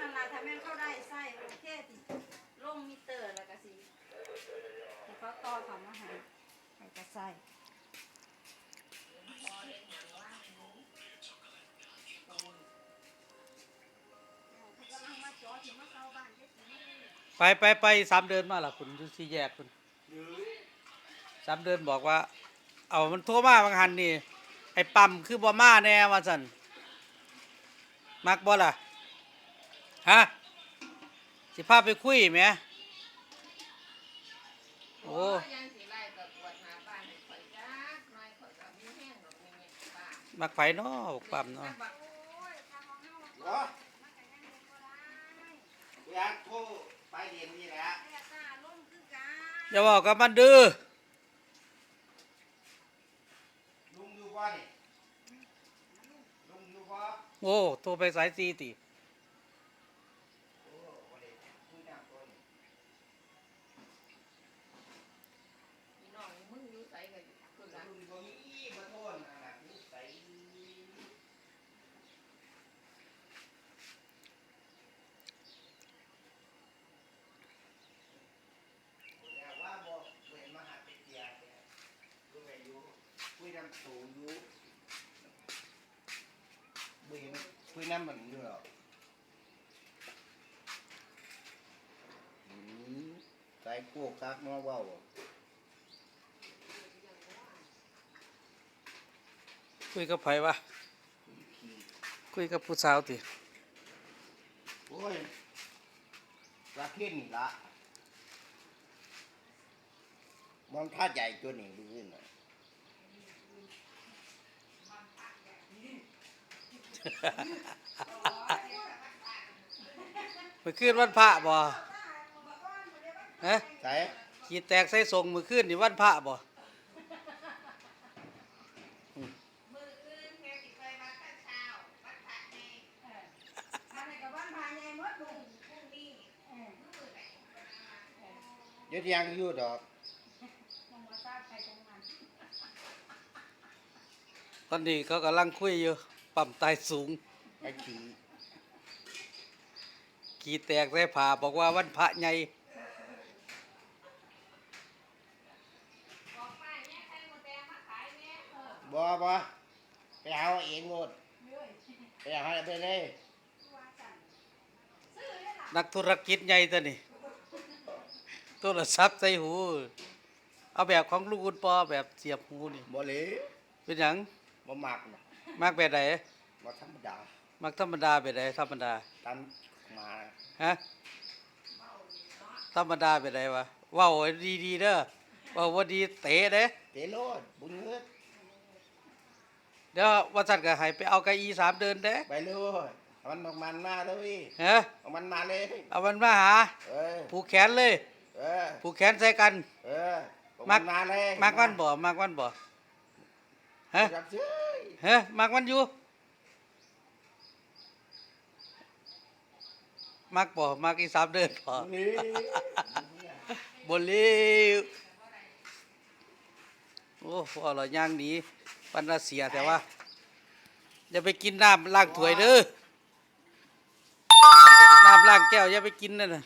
นั่นล่ะถ้าแม่นเขาได้ไส้โอเคสิลงมิเตอร์แล้วก็สิให้เขาต่อทำอาหารให้กระไส้เขากำลังมาเจาะถึงมาเข้าบ้านเฮ็ดสิไม่ไปไปไปสามเดือนมาละคุณยุสีแยกคุณสามเดือนบอกว่า เอามันโทรมาบางหันนี่ไอ้ปั๊มคือบ่มาแน่ว่าสันมักบ่ล่ะ ฮะสิพาไปคุยไหมโอ้ยังสิไล่กับปวดหาบ้านให้ข่อยจักหน่อยข่อยก็มีแห้งดอกมีเม็ดบ้านมักไผเนาะบอกปั๊มเนาะบักเหรออยากโทรไปเรียนนี่แหละแต่ตาล้มคือกันอย่าบอกกับมันดื้อลุงอยู่บ่นี่ลุงอยู่บ่โอ้โทรไปสายซีติ โอ้บ่ได้คุยน้ำตัวนี่ พี่น้องมึงอยู่ไสก็อยู่คือกัน ลุงบ่มีบ่โทษนะนะนิสัยอย่าว่าบ่เว้นมาหาเป็ดเดียเนี่ยคุยไปอยู่ คุยน้ำสูงอยู่บ่เห็นคุยน้ำมันอยู่หรอกอืมใส่โคกคักเนาะเว้าคุยกับไผวะคุยกับผู้สาวติโอ้ยรักเล่นนี่ละมองท่าใหญ่ตัวนี้ดูขึ้นน่ะ มือคืนวันพระบ่ฮะใส่ขีดแตกใส่ส่งมือคืนนี่วันพระบ่มืออื่นแม่สิไปวัดตะเช้าวัดพระแม่อันนี้กับบ้านพายายมดลุงพรุ่งนี้เออมื้อไหนเดี๋ยวยังอยู่ดอกมองว่าทราบใครตรงนั้นตอนนี้เขากำลังคุยอยู่ ปั๊มตายสูงไอ้ขี่ขีดแตกใส่ผ้าบอกว่าวันพระใหญ่บอกป้าแม่ใครมาแดงมาขายแม่เออบ่บ่ไปเอาเองหมดเรื่อยไปเอาไปเลยตัวสั่นซื้อได้ล่ะนักธุรกิจใหญ่ตัวนี้โทรศัพท์ใส่หู เอาแบบของลูกคุณปอแบบเสียบหูนี่บ่เหลยเป็นหยังบ่มักน่ะ มักแบบไหนบ่ธรรมดามักธรรมดาแบบไหนธรรมดาตามมาฮะธรรมดาแบบไหนวะเว้าให้ดีๆเด้อเว้าว่าดีเตะเด้เตโลดบุญเงิดเดี๋ยววันสัตว์ก็ให้ไปเอาเก้าอี้สามเดินเด้ไปเลยเอามันออกมันมาเลยฮะเอามันมาเลยเอามันมาหาเออผูกแขนเลยเออผูกแขนใส่กัน เออเอามัมักนมาเลยมักมันบ่มักมันบ่ฮะ จับซื้อฮะมักมันอยู่มักบ่มักอีสามเดินบ่นี่บ่เลวโอ้พอเราย่างหนีปันน่าเสียแต่ว่าอย่าไปกินน้ำล้างถ้วยเด้อน้ำล้างแก้วอย่าไปกินนั่นน่ะ